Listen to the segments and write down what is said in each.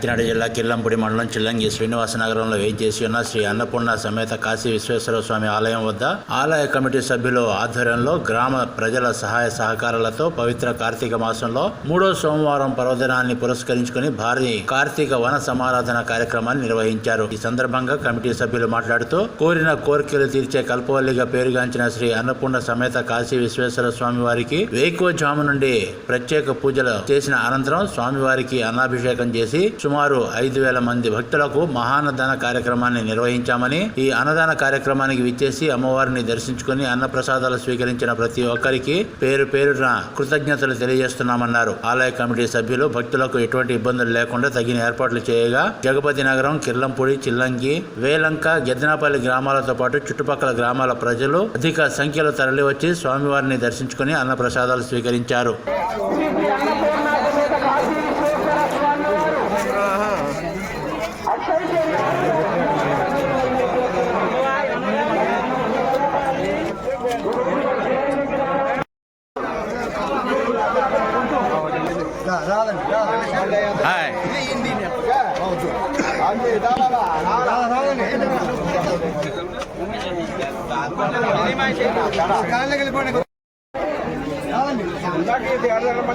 కాకినాడ జిల్లా కిల్లంపూడి మండలం చిల్లంగి శ్రీనివాస నగరంలో వేయించేసి ఉన్న శ్రీ అన్నపూర్ణ సమేత కాశీ విశ్వేశ్వర స్వామి ఆలయం వద్ద ఆలయ కమిటీ సభ్యులు ఆధ్వర్యంలో గ్రామ ప్రజల సహాయ సహకారాలతో పవిత్ర కార్తీక మాసంలో మూడో సోమవారం పర్వదినాన్ని పురస్కరించుకుని భారీ కార్తీక వన సమారాధన కార్యక్రమాన్ని నిర్వహించారు. ఈ సందర్భంగా కమిటీ సభ్యులు మాట్లాడుతూ కోరిన కోరికలు తీర్చే కల్పవల్లిగా పేరుగాంచిన శ్రీ అన్నపూర్ణ సమేత కాశీ విశ్వేశ్వర స్వామి వారికి వేకువజాము నుండి ప్రత్యేక పూజలు చేసిన అనంతరం స్వామివారికి అన్నాభిషేకం చేసి సుమారు ఐదు వేల మంది భక్తులకు మహాన్నదాన కార్యక్రమాన్ని నిర్వహించామని ఈ అన్నదాన కార్యక్రమానికి విచ్చేసి అమ్మవారిని దర్శించుకుని అన్నప్రసాదాలు స్వీకరించిన ప్రతి ఒక్కరికి పేరు పేరున కృతజ్ఞతలు తెలియజేస్తున్నామన్నారు. ఆలయ కమిటీ సభ్యులు భక్తులకు ఎటువంటి ఇబ్బందులు లేకుండా తగిన ఏర్పాట్లు చేయగా జగపతి నగరం కిర్లంపూడి చిల్లంగి వేలంక గెద్దనాపల్లి గ్రామాలతో పాటు చుట్టుపక్కల గ్రామాల ప్రజలు అధిక సంఖ్యలో తరలివచ్చి స్వామివారిని దర్శించుకుని అన్నప్రసాదాలు స్వీకరించారు. రాదండి రాదండి హాయ్ కాళ్ళకి వెళ్ళిపోండి జగమంగ మండలం చెల్లంగి గ్రామం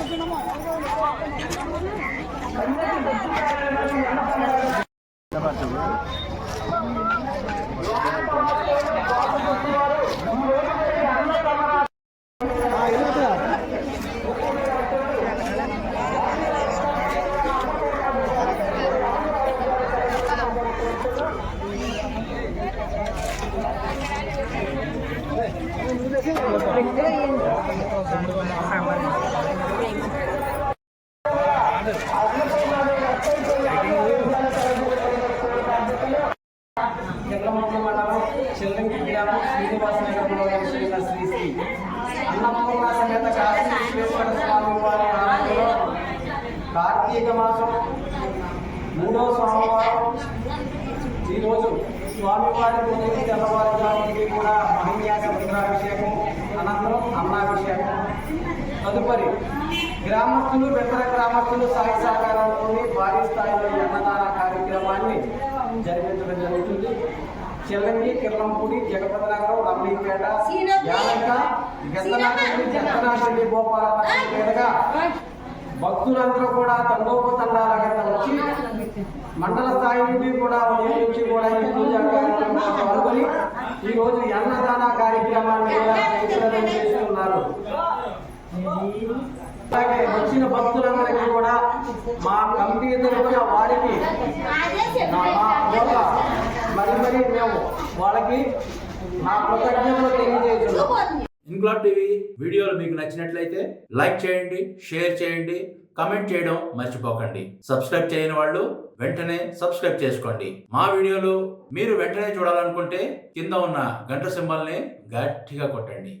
శ్రీనివాస నగరంలో వెలిసిన శ్రీ శ్రీ అన్నపూర్ణ సమేత కాశీ విశ్వేశ్వర స్వామి వారి ఆలయంలో కార్తీక మాసం మూడో సోమవారం ఈరోజు స్వామివారి గురించి తెల్లవారుజామునికి కూడా మహిన్యాస రుద్రాభిషేకం అనంతరం అన్నాభిషేకం తదుపరి గ్రామస్తులు ఇతర గ్రామస్తులు సహాయ సహకారంలోని భారీ స్థాయిలో అన్నదాన కార్యక్రమాన్ని జరిపించడం జరుగుతుంది. చెల్లంగి కిర్లంపూడి జగపతి నగరం రమణీపేట యానంక గెత్తనాటి జగన్నాటి గోపాలపట్నం భక్తులందరూ కూడా తండోపతండాలుగా వచ్చి మండల స్థాయి నుండి కూడా ఉదయం నుంచి కూడా ఈ పూజా కార్యక్రమంలో పాల్గొని ఈ రోజు ఈ అన్నదాన కార్యక్రమాన్ని కూడా జయప్రదం చేస్తున్నారు అలాగే వచ్చిన భక్తులందరికీ కూడా మా కమిటీ తరఫున వారికి మా మరి మరి మేము వాళ్ళకి నా కృతజ్ఞతలు తెలియజేస్తున్నాం. ఇంక్లాబ్ టీవీ వీడియోలు మీకు నచ్చినట్లయితే లైక్ చేయండి షేర్ చేయండి కమెంట్ చేయడం మర్చిపోకండి. సబ్స్క్రైబ్ చేయని వాళ్ళు వెంటనే సబ్స్క్రైబ్ చేసుకోండి. మా వీడియోలు మీరు వెంటనే చూడాలనుకుంటే కింద ఉన్న గంట సింబల్ని గట్టిగా కొట్టండి.